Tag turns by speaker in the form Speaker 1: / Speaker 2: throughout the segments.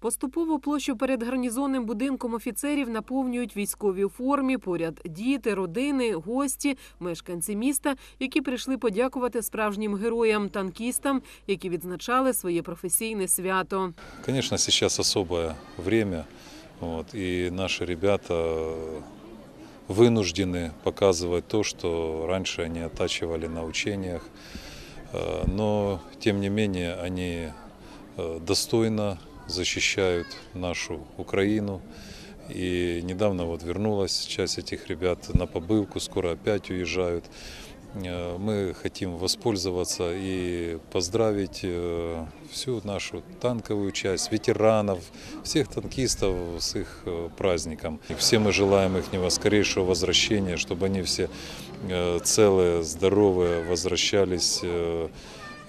Speaker 1: Поступово площу перед гарнізонним будинком офіцерів наповнюють військові у формі. Поряд діти, родини, гості, мешканці міста, які прийшли подякувати справжнім героям, танкістам, які відзначали своє професійне свято.
Speaker 2: Конечно, сейчас особое время, вот, и наши ребята вынуждены показывать то, что раньше они оттачивали на учениях, Э, но тем не менее они э, достойно защищают нашу Украину. И недавно вот вернулась часть этих ребят на побывку, скоро опять уезжают. Э, Мы хотим воспользоваться и поздравить э, всю нашу танковую часть, ветеранов, всех танкистов с их э, праздником. И все мы желаем их скорейшего возвращения, чтобы они все э, целые, здоровые возвращались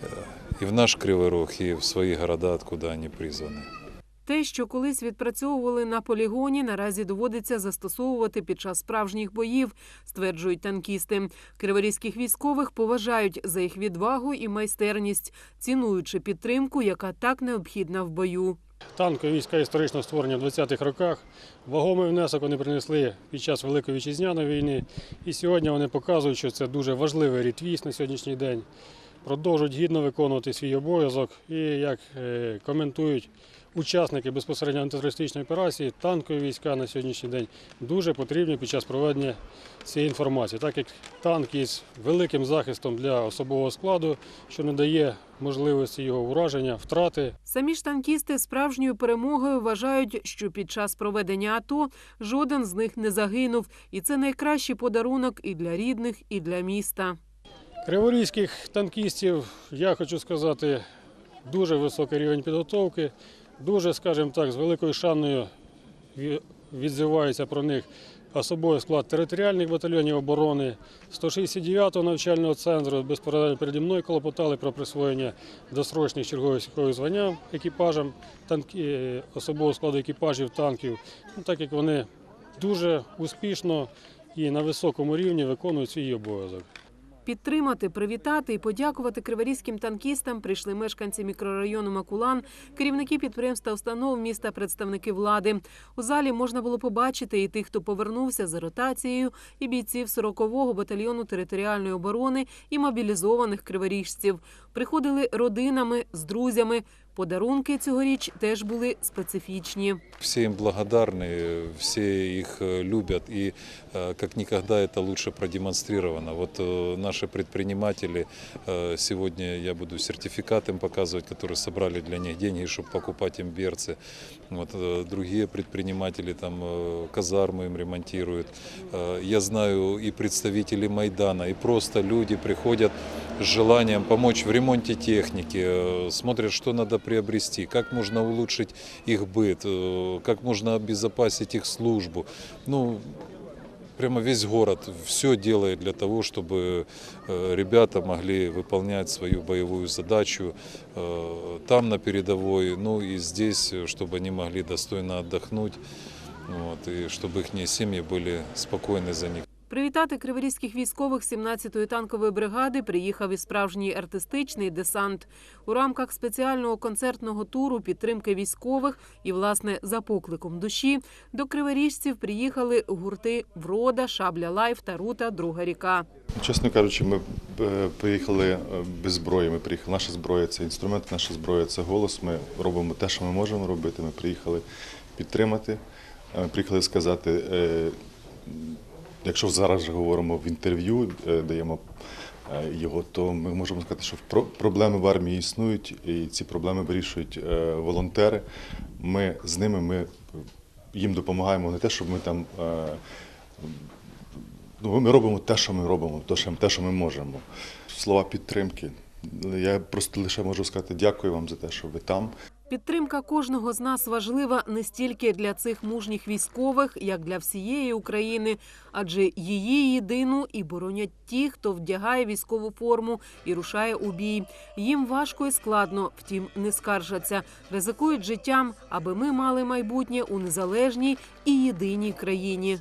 Speaker 2: э, э, и в наш Кривой Рог, и в свои города, откуда они призваны.
Speaker 1: Те, що колись відпрацьовували на полігоні, наразі доводиться застосовувати під час справжніх боїв, стверджують танкісти. Криворізьких військових поважають за їх відвагу і майстерність, цінуючи підтримку, яка так необхідна в бою.
Speaker 3: Танкові війська історично створені в 20-х роках. Вагомий внесок вони принесли під час Великої вітчизняної війни. І сьогодні вони показують, що це дуже важливий рід військ на сьогоднішній день. Продовжують гідно виконувати свій обов'язок. І як е, коментують учасники безпосередньо антитерористичної операції, танкові війська на сьогоднішній день дуже потрібні під час проведення цієї інформації, так як танк є великим захистом для особового складу, що не дає можливості його ураження, втрати.
Speaker 1: Самі ж танкісти справжньою перемогою вважають, що під час проведення АТО жоден з них не загинув, і це найкращий подарунок і для рідних, і для міста.
Speaker 3: Криворізьких танкістів, я хочу сказати, дуже високий рівень підготовки, дуже, скажімо так, з великою шаною ві- відзивається про них особовий склад територіальних батальйонів оборони, 169-го навчального центру безпосередньо переді мною клопотали про присвоєння досрочних чергових військових звання екіпажам танки, е, особового складу екіпажів танків, ну, так як вони дуже успішно і на високому рівні виконують свій обов'язок.
Speaker 1: Підтримати, привітати і подякувати криворізьким танкістам прийшли мешканці мікрорайону Макулан, керівники підприємств та установ міста, представники влади. У залі можна було побачити і тих, хто повернувся за ротацією, і бійців 40-го батальйону територіальної оборони і мобілізованих криворіжців. Приходили родинами з друзями. Подарунки цьогоріч теж були специфічні.
Speaker 2: Все им благодарны, все их э, любят, и э, как никогда это лучше продемонстрировано. Вот э, наши предприниматели, э, сегодня я буду сертификат им показывать, которые собрали для них деньги, чтобы покупать им берцы. Вот, э, другие предприниматели там э, казармы им ремонтируют. Э, Я знаю и представители Майдана, и просто люди приходят с желанием помочь в ремонте техники, э, смотрят, что надо приобрести, как можно улучшить их быт, э, как можно обезопасить их службу. Ну, прямо весь город все делает для того, чтобы э, ребята могли выполнять свою боевую задачу там на передовой, ну и здесь, чтобы они могли достойно отдохнуть, вот, и чтобы их семьи были спокойны за них.
Speaker 1: Привітати криворізьких військових 17-ї танкової бригади приїхав і справжній артистичний десант у рамках спеціального концертного туру підтримки військових і, власне, за покликом душі до криворіжців приїхали гурти Врода, Шабля Лайф та Рута Друга ріка.
Speaker 4: Чесно кажучи, ми е, приїхали е, без зброї. Ми приїхали. Наша зброя це інструмент, наша зброя це голос. Ми робимо те, що ми можемо робити. Ми приїхали підтримати. Е, Приїхали сказати, якщо зараз говоримо в інтерв'ю, е, даємо е, його, то ми можемо сказати, що про- проблеми в армії існують, і ці проблеми вирішують е, волонтери. Ми з ними ми їм допомагаємо не те, щоб ми там. Ну, ми робимо те, що ми робимо, те, що ми можемо. Слова підтримки. Я просто лише можу сказати дякую вам за те, що ви там.
Speaker 1: Підтримка кожного з нас важлива не стільки для цих мужніх військових, як для всієї України, адже її єдину і боронять ті, хто вдягає військову форму і рушає у бій. Їм важко і складно, втім не скаржаться, ризикують життям, аби ми мали майбутнє у незалежній і єдиній країні.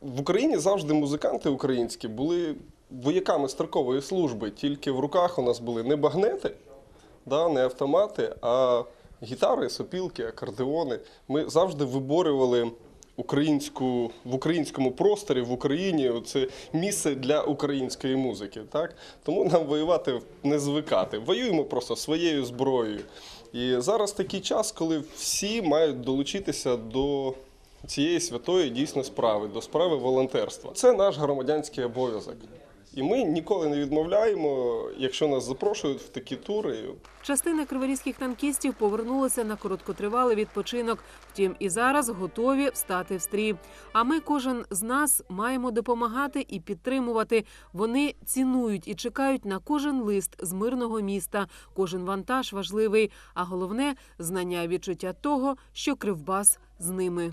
Speaker 5: В Україні завжди музиканти українські були вояками строкової служби, тільки в руках у нас були не багнети, да, не автомати, а гітари, сопілки, акордеони. Ми завжди виборювали українську в українському просторі в Україні це місце для української музики. Так тому нам воювати не звикати. Воюємо просто своєю зброєю. І зараз такий час, коли всі мають долучитися до цієї святої дійсно справи, до справи волонтерства. Це наш громадянський обов'язок. І ми ніколи не відмовляємо, якщо нас запрошують в такі тури.
Speaker 1: Частина криворізьких танкістів повернулася на короткотривалий відпочинок. Втім, і зараз готові встати в стрій. А ми, кожен з нас, маємо допомагати і підтримувати. Вони цінують і чекають на кожен лист з мирного міста. Кожен вантаж важливий. А головне знання і відчуття того, що кривбас з ними.